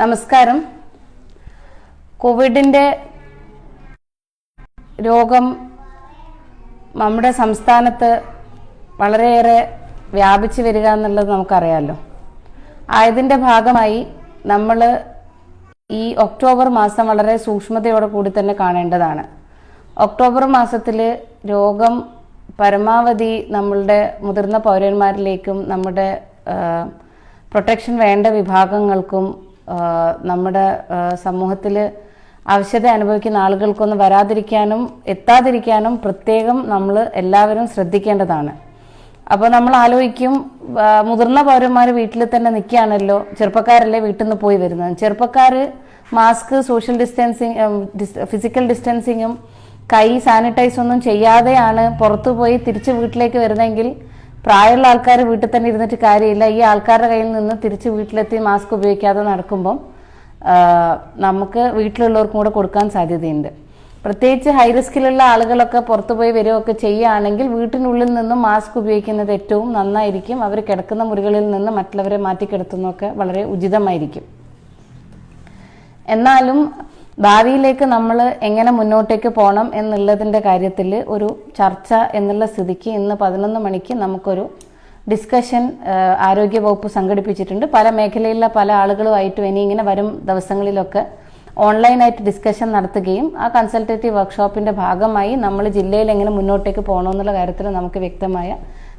നമസ്കാരം. കോവിഡിന്റെ രോഗം നമ്മുടെ സംസ്ഥാനത്ത് വളരെയേറെ വ്യാപിച്ചു വരിക എന്നുള്ളത് നമുക്കറിയാമല്ലോ ആയതിന്റെ ഭാഗമായി നമ്മൾ ഈ ഒക്ടോബർ മാസം വളരെ സൂക്ഷ്മതയോടെ കൂടി തന്നെ കാണേണ്ടതാണ്. ഒക്ടോബർ മാസത്തിൽ രോഗം പരമാവധി നമ്മളുടെ മുതിർന്ന പൗരന്മാരിലേക്കും നമ്മുടെ പ്രൊട്ടക്ഷൻ വേണ്ട വിഭാഗങ്ങൾക്കും നമ്മുടെ സമൂഹത്തിൽ ആവശ്യത അനുഭവിക്കുന്ന ആളുകൾക്കൊന്നും വരാതിരിക്കാനും എത്താതിരിക്കാനും പ്രത്യേകം നമ്മൾ എല്ലാവരും ശ്രദ്ധിക്കേണ്ടതാണ്. അപ്പോൾ നമ്മൾ ആലോചിക്കും മുതിർന്ന പൗരന്മാർ വീട്ടിൽ തന്നെ നിൽക്കുകയാണല്ലോ ചെറുപ്പക്കാരല്ലേ വീട്ടിൽ നിന്ന് പോയി വരുന്നത്. ചെറുപ്പക്കാർ മാസ്ക് സോഷ്യൽ ഡിസ്റ്റൻസിങ് ഫിസിക്കൽ ഡിസ്റ്റൻസിങ്ങും കൈ സാനിറ്റൈസ് ഒന്നും ചെയ്യാതെയാണ് പുറത്തു പോയി തിരിച്ച് വീട്ടിലേക്ക് വരുന്നതെങ്കിൽ പ്രായമുള്ള ആൾക്കാർ വീട്ടിൽ തന്നെ ഇരുന്നിട്ട് കാര്യമില്ല. ഈ ആൾക്കാരുടെ കയ്യിൽ നിന്ന് തിരിച്ച് വീട്ടിലെത്തി മാസ്ക് ഉപയോഗിക്കാതെ നടക്കുമ്പം നമുക്ക് വീട്ടിലുള്ളവർക്കും കൂടെ കൊടുക്കാൻ സാധ്യതയുണ്ട്. പ്രത്യേകിച്ച് ഹൈ റിസ്കിലുള്ള ആളുകളൊക്കെ പുറത്തുപോയി വരികയൊക്കെ ചെയ്യുകയാണെങ്കിൽ വീട്ടിനുള്ളിൽ നിന്നും മാസ്ക് ഉപയോഗിക്കുന്നത് ഏറ്റവും നന്നായിരിക്കും. അവർ കിടക്കുന്ന മുറികളിൽ നിന്ന് മറ്റുള്ളവരെ മാറ്റിക്കിടത്തുന്നതൊക്കെ വളരെ ഉചിതമായിരിക്കും. എന്നാലും ഭാവിയിലേക്ക് നമ്മൾ എങ്ങനെ മുന്നോട്ടേക്ക് പോകണം എന്നുള്ളതിന്റെ കാര്യത്തിൽ ഒരു ചർച്ച എന്നുള്ള സ്ഥിതിക്ക് ഇന്ന് പതിനൊന്ന് മണിക്ക് നമുക്കൊരു ഡിസ്കഷൻ ആരോഗ്യ വകുപ്പ് സംഘടിപ്പിച്ചിട്ടുണ്ട്. പല മേഖലയിലുള്ള പല ആളുകളുമായിട്ടും ഇനി ഇങ്ങനെ വരും ദിവസങ്ങളിലൊക്കെ ഓൺലൈനായിട്ട് ഡിസ്കഷൻ നടത്തുകയും ആ കൺസൾട്ടേറ്റീവ് വർക്ക്ഷോപ്പിന്റെ ഭാഗമായി നമ്മൾ ജില്ലയിൽ എങ്ങനെ മുന്നോട്ടേക്ക് പോകണമെന്നുള്ള കാര്യത്തിൽ നമുക്ക് വ്യക്തമായ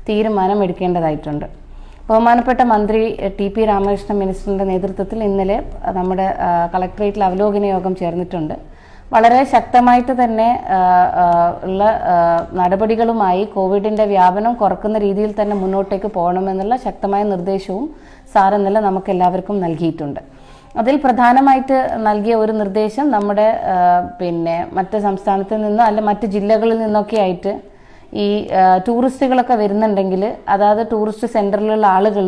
തീരുമാനം എടുക്കേണ്ടതായിട്ടുണ്ട്. ബഹുമാനപ്പെട്ട മന്ത്രി ടി പി രാമകൃഷ്ണൻ മിനിസ്റ്ററിന്റെ നേതൃത്വത്തിൽ ഇന്നലെ നമ്മുടെ കളക്ടറേറ്റിൽ അവലോകന യോഗം ചേർന്നിട്ടുണ്ട്. വളരെ ശക്തമായിട്ട് തന്നെ ഉള്ള നടപടികളുമായി കോവിഡിന്റെ വ്യാപനം കുറക്കുന്ന രീതിയിൽ തന്നെ മുന്നോട്ടേക്ക് പോകണമെന്നുള്ള ശക്തമായ നിർദ്ദേശവും സാർ ഇന്നലെ നമുക്ക് എല്ലാവർക്കും നൽകിയിട്ടുണ്ട്. അതിൽ പ്രധാനമായിട്ട് നൽകിയ ഒരു നിർദ്ദേശം നമ്മുടെ പിന്നെ മറ്റ് സംസ്ഥാനത്ത് നിന്നോ അല്ല മറ്റ് ജില്ലകളിൽ നിന്നൊക്കെ ആയിട്ട് ഈ ടൂറിസ്റ്റുകളൊക്കെ വരുന്നുണ്ടെങ്കിൽ അതായത് ടൂറിസ്റ്റ് സെന്ററിലുള്ള ആളുകൾ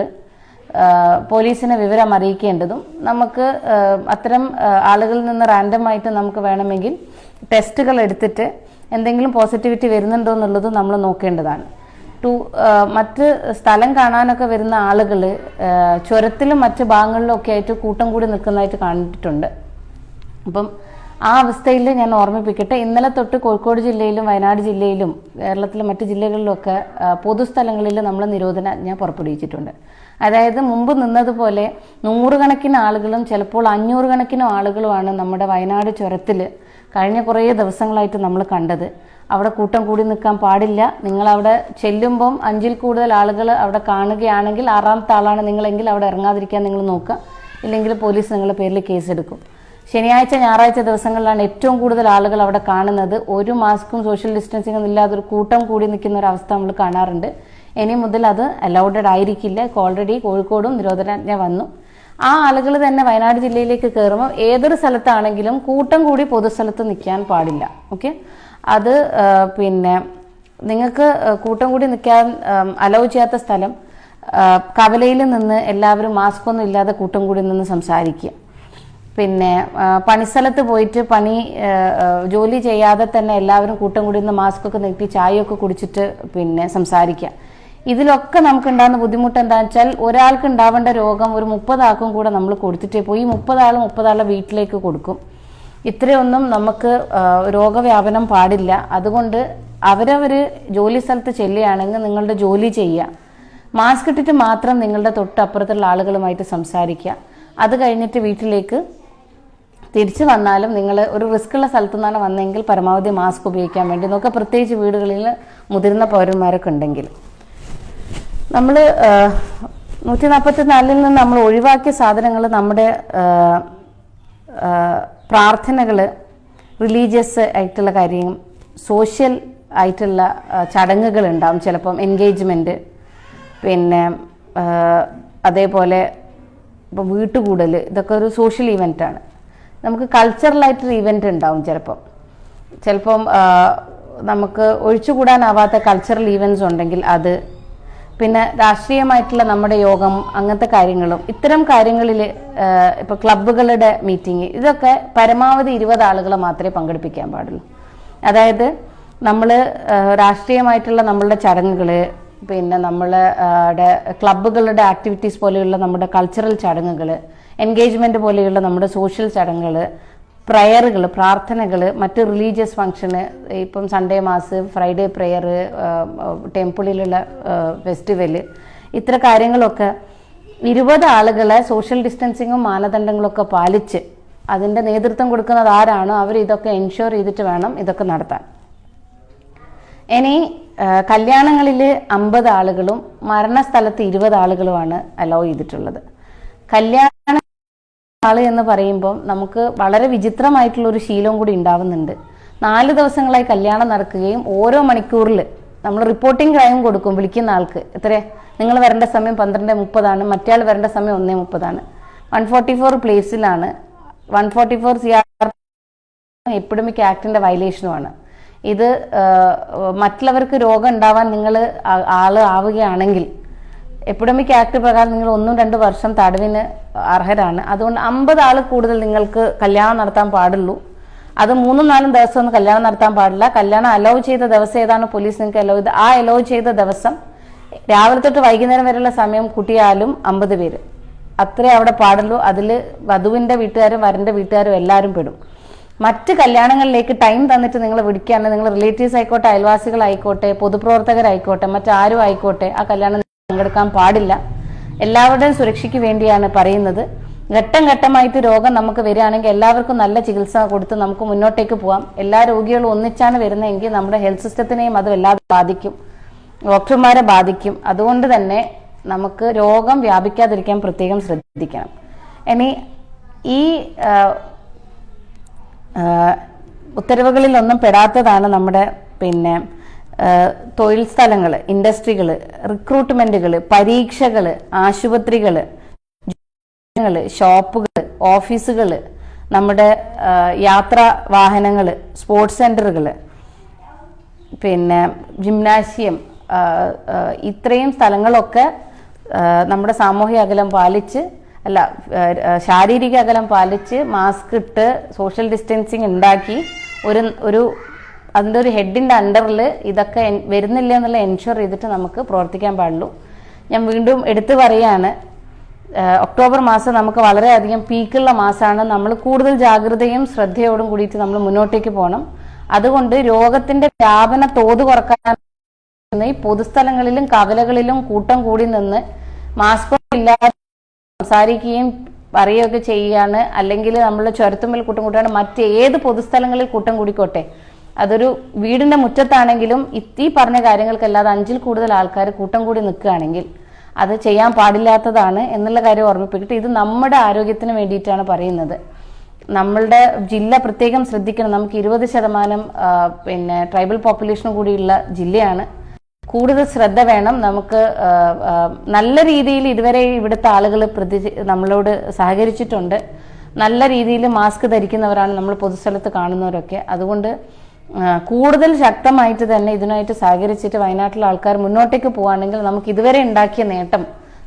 പോലീസിനെ വിവരം അറിയിക്കേണ്ടതും നമുക്ക് അത്തരം ആളുകളിൽ നിന്ന് റാൻഡമായിട്ട് നമുക്ക് വേണമെങ്കിൽ ടെസ്റ്റുകൾ എടുത്തിട്ട് എന്തെങ്കിലും പോസിറ്റിവിറ്റി വരുന്നുണ്ടോ എന്നുള്ളത് നമ്മൾ നോക്കേണ്ടതാണ്. ടു മറ്റ് സ്ഥലം കാണാനൊക്കെ വരുന്ന ആളുകൾ ചുരത്തിലും മറ്റ് ഭാഗങ്ങളിലും ഒക്കെ ആയിട്ട് കൂട്ടം കൂടി നിൽക്കുന്നതായിട്ട് കണ്ടിട്ടുണ്ട്. അപ്പം ആ അവസ്ഥയിൽ ഞാൻ ഓർമ്മിപ്പിക്കട്ടെ. ഇന്നലെ തൊട്ട് കോഴിക്കോട് ജില്ലയിലും വയനാട് ജില്ലയിലും കേരളത്തിലെ മറ്റ് ജില്ലകളിലൊക്കെ പൊതുസ്ഥലങ്ങളിൽ നമ്മൾ നിരോധനാജ്ഞ പുറപ്പെടുവിച്ചിട്ടുണ്ട്. അതായത് മുമ്പ് നിന്നതുപോലെ നൂറുകണക്കിന് ആളുകളും ചിലപ്പോൾ അഞ്ഞൂറ് കണക്കിനും ആളുകളുമാണ് നമ്മുടെ വയനാട് ചുരത്തിൽ കഴിഞ്ഞ കുറേ ദിവസങ്ങളായിട്ട് നമ്മൾ കണ്ടത്. അവിടെ കൂട്ടം കൂടി നിൽക്കാൻ പാടില്ല. നിങ്ങൾ അവിടെ ചെല്ലുമ്പം അഞ്ചിൽ കൂടുതൽ ആളുകൾ അവിടെ കാണുകയാണെങ്കിൽ ആറാമത്തെ ആളാണ് നിങ്ങളെങ്കിൽ അവിടെ ഇറങ്ങാതിരിക്കാൻ നിങ്ങൾ നോക്കുക. ഇല്ലെങ്കിൽ പോലീസ് നിങ്ങളുടെ പേരിൽ കേസെടുക്കും. ശനിയാഴ്ച ഞായറാഴ്ച ദിവസങ്ങളിലാണ് ഏറ്റവും കൂടുതൽ ആളുകൾ അവിടെ കാണുന്നത്. ഒരു മാസ്കും സോഷ്യൽ ഡിസ്റ്റൻസിങ്ങും ഇല്ലാതെ ഒരു കൂട്ടം കൂടി നിൽക്കുന്ന ഒരു അവസ്ഥ നമ്മൾ കാണാറുണ്ട്. ഇനി മുതൽ അത് അലൗഡഡ് ആയിരിക്കില്ല. ഓൾറെഡി കോഴിക്കോടും നിരോധനാജ്ഞ വന്നു. ആ ആളുകൾ തന്നെ വയനാട് ജില്ലയിലേക്ക് കയറുമ്പോൾ ഏതൊരു സ്ഥലത്താണെങ്കിലും കൂട്ടം കൂടി പൊതുസ്ഥലത്ത് നിൽക്കാൻ പാടില്ല. ഓക്കെ അത് പിന്നെ നിങ്ങൾക്ക് കൂട്ടം കൂടി നിൽക്കാൻ അലൗ ചെയ്യാത്ത സ്ഥലം കവലയിൽ നിന്ന് എല്ലാവരും മാസ്ക് ഒന്നും ഇല്ലാതെ കൂട്ടം കൂടി നിന്ന് സംസാരിക്കുക. പിന്നെ പണിസ്ഥലത്ത് പോയിട്ട് പണി ജോലി ചെയ്യാതെ തന്നെ എല്ലാവരും കൂട്ടം കൂടി നിന്ന് മാസ്ക് ഒക്കെ നീട്ടി ചായയൊക്കെ കുടിച്ചിട്ട് പിന്നെ സംസാരിക്കുക ഇതിലൊക്കെ നമുക്ക് ഉണ്ടാകുന്ന ബുദ്ധിമുട്ട് എന്താണെന്ന് വെച്ചാൽ ഒരാൾക്ക് ഉണ്ടാവേണ്ട രോഗം ഒരു മുപ്പതാൾക്കും കൂടെ നമ്മൾ കൊടുത്തിട്ടേ പോയി. മുപ്പതാൾ മുപ്പതാളെ വീട്ടിലേക്ക് കൊടുക്കും. ഇത്രയൊന്നും നമുക്ക് രോഗവ്യാപനം പാടില്ല. അതുകൊണ്ട് അവരവർ ജോലി സ്ഥലത്ത് ചെല്ലുകയാണെങ്കിൽ നിങ്ങളുടെ ജോലി ചെയ്യുക. മാസ്ക് ഇട്ടിട്ട് മാത്രം നിങ്ങളുടെ തൊട്ടപ്പുറത്തുള്ള ആളുകളുമായിട്ട് സംസാരിക്കുക അത് കഴിഞ്ഞിട്ട് വീട്ടിലേക്ക് തിരിച്ചു വന്നാലും നിങ്ങൾ ഒരു റിസ്ക് ഉള്ള സ്ഥലത്തു നിന്നാണ് വന്നെങ്കിൽ പരമാവധി മാസ്ക് ഉപയോഗിക്കാൻ വേണ്ടി. നോക്കുക പ്രത്യേകിച്ച് വീടുകളിൽ മുതിർന്ന പൗരന്മാരൊക്കെ ഉണ്ടെങ്കിൽ. നമ്മൾ നൂറ്റി നാൽപ്പത്തി നാലിൽ നിന്ന് നമ്മൾ ഒഴിവാക്കിയ സാധനങ്ങൾ നമ്മുടെ പ്രാർത്ഥനകൾ റിലീജിയസ് ആയിട്ടുള്ള കാര്യം സോഷ്യൽ ആയിട്ടുള്ള ചടങ്ങുകൾ ഉണ്ടാവും ചിലപ്പം എൻഗേജ്മെന്റ് പിന്നെ അതേപോലെ ഇപ്പോൾ വീട്ടുകൂടൽ ഇതൊക്കെ ഒരു സോഷ്യൽ ഇവന്റാണ് നമുക്ക് കൾച്ചറലായിട്ടൊരു ഇവന്റ് ഉണ്ടാവും ചിലപ്പം. ചിലപ്പം നമുക്ക് ഒഴിച്ചുകൂടാനാവാത്ത കൾച്ചറൽ ഈവൻസ് ഉണ്ടെങ്കിൽ അത്. പിന്നെ രാഷ്ട്രീയമായിട്ടുള്ള നമ്മുടെ യോഗം അങ്ങനത്തെ കാര്യങ്ങളും ഇത്തരം കാര്യങ്ങളിൽ ഇപ്പോൾ ക്ലബ്ബുകളുടെ മീറ്റിംഗ് ഇതൊക്കെ പരമാവധി ഇരുപത് ആളുകളെ മാത്രമേ പങ്കെടുപ്പിക്കാൻ പാടുള്ളൂ. അതായത് നമ്മൾ രാഷ്ട്രീയമായിട്ടുള്ള നമ്മളുടെ ചടങ്ങുകൾ പിന്നെ നമ്മളുടെ ക്ലബ്ബുകളുടെ ആക്ടിവിറ്റീസ് പോലെയുള്ള നമ്മുടെ കൾച്ചറൽ ചടങ്ങുകൾ എൻഗേജ്മെന്റ് പോലെയുള്ള നമ്മുടെ സോഷ്യൽ ചടങ്ങുകൾ പ്രയറുകൾ പ്രാർത്ഥനകൾ മറ്റ് റിലീജിയസ് ഫങ്ഷന് ഇപ്പം സൺഡേ മാസ് ഫ്രൈഡേ പ്രെയർ ടെമ്പിളിലുള്ള ഫെസ്റ്റിവൽ ഇത്ര കാര്യങ്ങളൊക്കെ ഇരുപത് ആളുകളെ സോഷ്യൽ ഡിസ്റ്റൻസിങ്ങും മാനദണ്ഡങ്ങളൊക്കെ പാലിച്ച് അതിന്റെ നേതൃത്വം കൊടുക്കുന്നത് ആരാണോ അവർ ഇതൊക്കെ എൻഷുർ ചെയ്തിട്ട് വേണം ഇതൊക്കെ നടത്താൻ. ഇനി കല്യാണങ്ങളിൽ അമ്പത് ആളുകളും മരണസ്ഥലത്ത് ഇരുപത് ആളുകളുമാണ് അലോ ചെയ്തിട്ടുള്ളത്. കല്യാണ ആൾ എന്ന് പറയുമ്പോൾ നമുക്ക് വളരെ വിചിത്രമായിട്ടുള്ള ഒരു ശീലവും കൂടി ഉണ്ടാവുന്നുണ്ട്. നാല് ദിവസങ്ങളായി കല്യാണം നടക്കുകയും ഓരോ മണിക്കൂറിൽ നമ്മൾ റിപ്പോർട്ടിംഗ് ക്രൈം കൊടുക്കും വിളിക്കുന്ന ആൾക്ക്. എത്ര നിങ്ങൾ വരേണ്ട സമയം പന്ത്രണ്ട് മുപ്പതാണ് മറ്റേ വരേണ്ട സമയം ഒന്നേ മുപ്പതാണ്. One forty four പ്ലേസിലാണ് one forty four C R epidemic ആക്ടിന്റെ വയലേഷനുമാണ് ഇത് മറ്റുള്ളവർക്ക് രോഗം ഉണ്ടാവാൻ നിങ്ങൾ ആൾ ആവുകയാണെങ്കിൽ എപ്പിഡമിക് ആക്ട് പ്രകാരം നിങ്ങൾ ഒന്നും രണ്ട് വർഷം തടവിന് അർഹരാണ്. അതുകൊണ്ട് അമ്പത് ആൾ കൂടുതൽ നിങ്ങൾക്ക് കല്യാണം നടത്താൻ പാടുള്ളൂ. അത് മൂന്നും നാലും ദിവസം ഒന്നും കല്യാണം നടത്താൻ പാടില്ല. കല്യാണം അലോ ചെയ്ത ദിവസം ഏതാണ് പോലീസ് നിങ്ങൾക്ക് അലോ ചെയ്ത് ആ അലോ ചെയ്ത ദിവസം രാവിലെ തൊട്ട് വൈകുന്നേരം വരെയുള്ള സമയം കൂട്ടിയാലും അമ്പത് പേര്. അത്രേ അവിടെ പാടുള്ളൂ. അതിൽ വധുവിന്റെ വീട്ടുകാരും വരന്റെ വീട്ടുകാരും എല്ലാവരും പെടും. മറ്റ് കല്യാണങ്ങളിലേക്ക് ടൈം തന്നിട്ട് നിങ്ങൾ വിളിക്കുകയാണെങ്കിൽ നിങ്ങൾ റിലേറ്റീവ്സ് ആയിക്കോട്ടെ അയൽവാസികളായിക്കോട്ടെ പൊതുപ്രവർത്തകരായിക്കോട്ടെ മറ്റാരും ആയിക്കോട്ടെ ആ കല്യാണം പങ്കെടുക്കാൻ പാടില്ല. എല്ലാവരുടെയും സുരക്ഷയ്ക്ക് വേണ്ടിയാണ് പറയുന്നത്. ഘട്ടം ഘട്ടമായിട്ട് രോഗം നമുക്ക് വരികയാണെങ്കിൽ എല്ലാവർക്കും നല്ല ചികിത്സ കൊടുത്ത് നമുക്ക് മുന്നോട്ടേക്ക് പോവാം. എല്ലാ രോഗികളും ഒന്നിച്ചാണ് വരുന്നതെങ്കിൽ നമ്മുടെ ഹെൽത്ത് സിസ്റ്റത്തിനെയും അത് വല്ലാതെ ബാധിക്കും. ഡോക്ടർമാരെ ബാധിക്കും. അതുകൊണ്ട് തന്നെ നമുക്ക് രോഗം വ്യാപിക്കാതിരിക്കാൻ പ്രത്യേകം ശ്രദ്ധിക്കണം. ഇനി ഈ ഉത്തരവുകളിലൊന്നും പെടാത്തതാണ് നമ്മുടെ പിന്നെ തൊഴിൽ സ്ഥലങ്ങൾ ഇൻഡസ്ട്രികൾ റിക്രൂട്ട്മെന്റുകൾ പരീക്ഷകൾ ആശുപത്രികൾ ഷോപ്പുകൾ ഓഫീസുകൾ നമ്മുടെ യാത്രാ വാഹനങ്ങൾ സ്പോർട്സ് സെന്ററുകൾ പിന്നെ ആ, ഇത്രയും സ്ഥലങ്ങളൊക്കെ നമ്മുടെ സാമൂഹിക അകലം പാലിച്ച് അല്ല ശാരീരിക അകലം പാലിച്ച് മാസ്ക് ഇട്ട് സോഷ്യൽ ഡിസ്റ്റൻസിങ് ഉണ്ടാക്കി ഒരു ഒരു അതിന്റെ ഒരു ഹെഡിന്റെ അണ്ടറിൽ ഇതൊക്കെ വരുന്നില്ല എന്നുള്ള എൻഷുർ ചെയ്തിട്ട് നമുക്ക് പ്രവർത്തിക്കാൻ പാടുള്ളൂ. ഞാൻ വീണ്ടും എടുത്തു പറയാണ് ഒക്ടോബർ മാസം നമുക്ക് വളരെയധികം പീക്കുള്ള മാസമാണ്. നമ്മൾ കൂടുതൽ ജാഗ്രതയും ശ്രദ്ധയോടും കൂടിയിട്ട് നമ്മൾ മുന്നോട്ടേക്ക് പോകണം. അതുകൊണ്ട് രോഗത്തിന്റെ വ്യാപന തോത് കുറയ്ക്കാൻ ഈ പൊതുസ്ഥലങ്ങളിലും കവലകളിലും കൂട്ടം കൂടി നിന്ന് മാസ്ക് ഇല്ലാതെ സംസാരിക്കുകയും പറയുകയൊക്കെ ചെയ്യുകയാണ്. അല്ലെങ്കിൽ നമ്മൾ ചുരത്തുമ്പിൽ കൂട്ടം മറ്റ് ഏത് പൊതുസ്ഥലങ്ങളിൽ കൂട്ടം കൂടിക്കോട്ടെ. അതൊരു വീടിന്റെ മുറ്റത്താണെങ്കിലും ഈ പറഞ്ഞ കാര്യങ്ങൾക്കല്ലാതെ അഞ്ചിൽ കൂടുതൽ ആൾക്കാർ കൂട്ടം കൂടി നിൽക്കുകയാണെങ്കിൽ അത് ചെയ്യാൻ പാടില്ലാത്തതാണ് എന്നുള്ള കാര്യം ഓർമ്മിപ്പിക്കട്ടെ. ഇത് നമ്മുടെ ആരോഗ്യത്തിന് വേണ്ടിയിട്ടാണ് പറയുന്നത്. നമ്മളുടെ ജില്ല പ്രത്യേകം ശ്രദ്ധിക്കണം. നമുക്ക് ഇരുപത് ശതമാനം പിന്നെ ട്രൈബൽ പോപ്പുലേഷൻ കൂടിയുള്ള ജില്ലയാണ്. കൂടുതൽ ശ്രദ്ധ വേണം നമുക്ക് നല്ല രീതിയിൽ ഇതുവരെ ഇവിടുത്തെ ആളുകൾ പ്രതി നമ്മളോട് സഹകരിച്ചിട്ടുണ്ട്. നല്ല രീതിയിൽ മാസ്ക് ധരിക്കുന്നവരാണ് നമ്മൾ പൊതുസ്ഥലത്ത് കാണുന്നവരൊക്കെ. അതുകൊണ്ട് കൂടുതൽ ശക്തമായിട്ട് തന്നെ ഇതിനായിട്ട് സഹകരിച്ചിട്ട് വയനാട്ടിലെ ആൾക്കാർ മുന്നോട്ടേക്ക് പോവുകയാണെങ്കിൽ നമുക്ക് ഇതുവരെ ഉണ്ടാക്കിയ നേട്ടം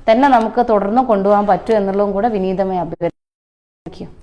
തന്നെ നമുക്ക് തുടർന്ന് കൊണ്ടുപോകാൻ പറ്റും എന്നുള്ളതും കൂടെ വിനീതമായി അഭ്യർത്ഥിക്കും